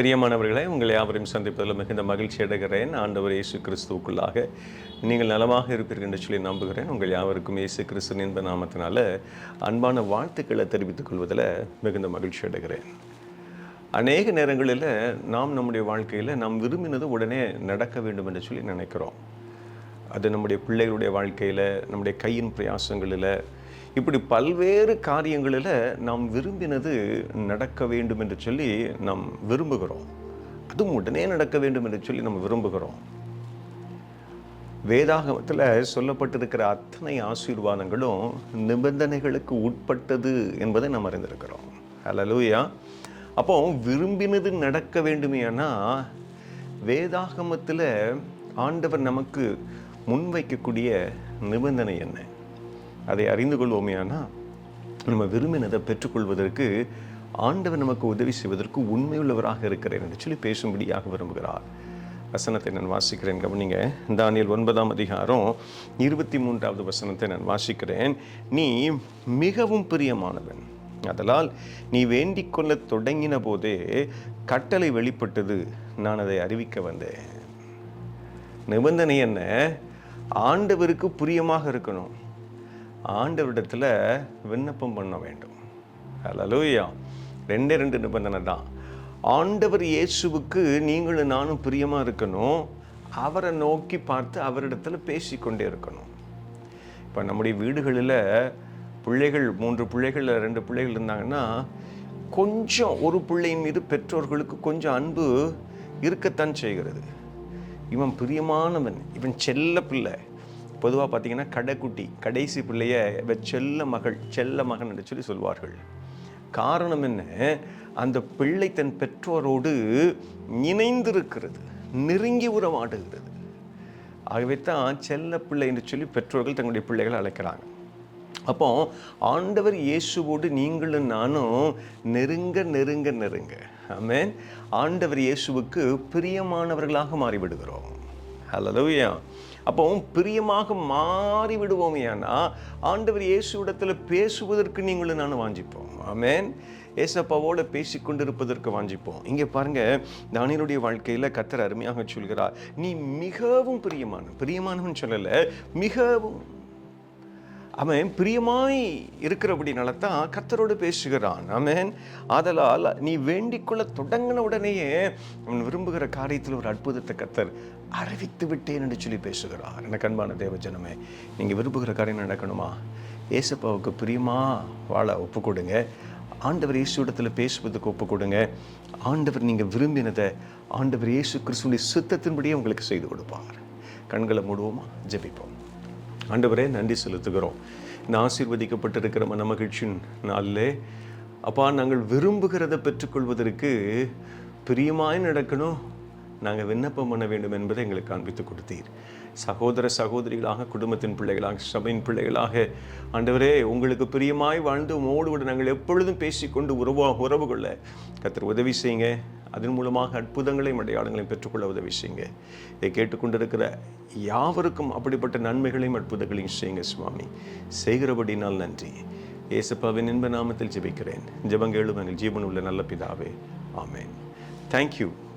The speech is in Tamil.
பிரியமானவர்களே உங்களை யாவரையும் சந்திப்பதில் மிகுந்த மகிழ்ச்சி அடைகிறேன். ஆண்டவர் இயேசு கிறிஸ்துவுக்குள்ளாக நீங்கள் நலமாக இருப்பீர்கள் என்று சொல்லி நம்புகிறேன். உங்கள் யாவருக்கும் இயேசு கிறிஸ்து என்ப நாமத்தினால அன்பான வாழ்த்துக்களை தெரிவித்துக் கொள்வதில் மிகுந்த மகிழ்ச்சி அடைகிறேன். அநேக நேரங்களில் நாம் நம்முடைய வாழ்க்கையில் நாம் விரும்பினது உடனே நடக்க வேண்டும் என்று சொல்லி நினைக்கிறோம். அது நம்முடைய பிள்ளைகளுடைய வாழ்க்கையில் நம்முடைய கையின் பிரயாசங்களில் இப்படி பல்வேறு காரியங்களில் நாம் விரும்பினது நடக்க வேண்டும் என்று சொல்லி நாம் விரும்புகிறோம். அதுவும் உடனே நடக்க வேண்டும் என்று சொல்லி நம்ம விரும்புகிறோம். வேதாகமத்தில் சொல்லப்பட்டிருக்கிற அத்தனை ஆசீர்வாதங்களும் நிபந்தனைகளுக்கு உட்பட்டது என்பதை நாம் அறிந்திருக்கிறோம். அலலூயா அப்போ விரும்பினது நடக்க வேண்டுமேனா வேதாகமத்தில் ஆண்டவர் நமக்கு முன்வைக்கக்கூடிய நிபந்தனை என்ன? அதை அறிந்து கொள்வோமேயானா நம்ம விரும்பினதை பெற்றுக்கொள்வதற்கு ஆண்டவர் நமக்கு உதவி செய்வதற்கு உண்மையுள்ளவராக இருக்கிறேன் என்று சொல்லி பேசும்படியாக விரும்புகிறார். வசனத்தை நான் வாசிக்கிறேன். கவனிங்க தானியல் ஒன்பதாம் அதிகாரம் இருபத்தி மூன்றாவது வசனத்தை நான் வாசிக்கிறேன். நீ மிகவும் பிரியமானவன். அதனால் நீ வேண்டிக் கொள்ள தொடங்கின போதே கட்டளை வெளிப்பட்டது. நான் அதை அறிவிக்க வந்தேன். நிபந்தனை என்ன? ஆண்டவருக்கு பிரியமாக இருக்கணும். ஆண்டவரிடத்தில் விண்ணப்பம் பண்ண வேண்டும். அலலூயா ரெண்டே ரெண்டு நிபந்தனை தான். ஆண்டவர் இயேசுவுக்கு நீங்களும் நானும் பிரியமாக இருக்கணும். அவரை நோக்கி பார்த்து அவரிடத்தில் பேசிக்கொண்டே இருக்கணும். இப்போ நம்முடைய வீடுகளில் பிள்ளைகள் மூன்று பிள்ளைகள் ரெண்டு பிள்ளைகள் இருந்தாங்கன்னா கொஞ்சம் ஒரு பிள்ளையின் மீது பெற்றோர்களுக்கு கொஞ்சம் அன்பு இருக்கத்தான் செய்கிறது. இவன் பிரியமானவன் இவன் செல்ல பிள்ளை. பொதுவாக பார்த்தீங்கன்னா கடைக்குட்டி கடைசி பிள்ளைய செல்ல மகள் செல்ல மகன் என்று சொல்லி சொல்வார்கள். காரணம் என்ன? அந்த பிள்ளை தன் பெற்றோரோடு இணைந்திருக்கிறது நெருங்கி உறவாடுகிறது. ஆகவே தான் செல்ல பிள்ளை என்று சொல்லி பெற்றோர்கள் தங்களுடைய பிள்ளைகளை அழைக்கிறாங்க. அப்போ ஆண்டவர் இயேசுவோடு நீங்களும் நானும் நெருங்க நெருங்க நெருங்க. ஆமேன். ஆண்டவர் இயேசுவுக்கு பிரியமானவர்களாக மாறிவிடுகிறோம். ஹலலூயா அப்போ பிரியமாக மாறி விடுவோமேனா ஆண்டவர் இயேசுவிடத்தில் பேசுவதற்கு நீங்களும் நான் வாஞ்சிப்போம். ஆமேன். ஏசப்பாவோட பேசி கொண்டிருப்பதற்கு வாஞ்சிப்போம். இங்கே பாருங்க தானியனுடைய வாழ்க்கையில் கத்தர் அருமையாக சொல்கிறார். நீ மிகவும் பிரியமான பிரியமானவன் சொல்லலை மிகவும் அவன் பிரியமாய் இருக்கிறபடினால தான் கத்தரோடு பேசுகிறான். அவன் ஆதலால் நீ வேண்டிக்கொள்ள தொடங்கின உடனேயே அவன் விரும்புகிற காரியத்தில் ஒரு அற்புதத்தை கத்தர் அறிவித்து விட்டேன் என்று சொல்லி பேசுகிறார். எனக்கு அன்பான தேவஜனமே நீங்கள் விரும்புகிற காரியம் நடக்கணுமா? ஏசப்பாவுக்கு பிரியமா வாழ ஒப்பு கொடுங்க. ஆண்டவர் இயேசு இடத்துல பேசுவதுக்கு ஒப்பு கொடுங்க. ஆண்டவர் நீங்கள் விரும்பினதை ஆண்டவர் இயேசு கிறிஸ்துடைய சுத்தத்தின்படியே உங்களுக்கு செய்து கொடுப்பார். கண்களை மூடுவோமா? ஜெபிப்போம். ஆண்டவரே நன்றி செலுத்துகிறோம். இந்த ஆசீர்வதிக்கப்பட்டிருக்கிற மன மகிழ்ச்சியின் நாளிலே அப்பா நாங்கள் விரும்புகிறத பெற்றுக்கொள்வதற்கு பிரியமாய் நடக்கணும். நாங்கள் விண்ணப்பம் பண்ண வேண்டும் என்பதை எங்களுக்கு காண்பித்து கொடுத்தீர். சகோதர சகோதரிகளாக குடும்பத்தின் பிள்ளைகளாக சபையின் பிள்ளைகளாக ஆண்டவரே உங்களுக்கு பிரியமாய் வாழ்ந்து உமோடு நாங்கள் எப்பொழுதும் பேசிக்கொண்டு உறவா உறவு கொள்ள கத்தர் உதவி செய்யுங்க. அதன் மூலமாக அற்புதங்களையும் அடையாளங்களையும் பெற்றுக்கொள்ள உதவி செய்யுங்க. இதை கேட்டுக்கொண்டிருக்கிற யாவருக்கும் அப்படிப்பட்ட நன்மைகளையும் அற்புதங்களையும் செய்யுங்க சுவாமி. செய்கிறபடினால் நன்றி. ஏசப்பாவின் இன்ப நாமத்தில் ஜெபிக்கிறேன். ஜெபங்கேளும் எங்கள் ஜீவன் உள்ள நல்ல பிதாவே. ஆமேன். Thank you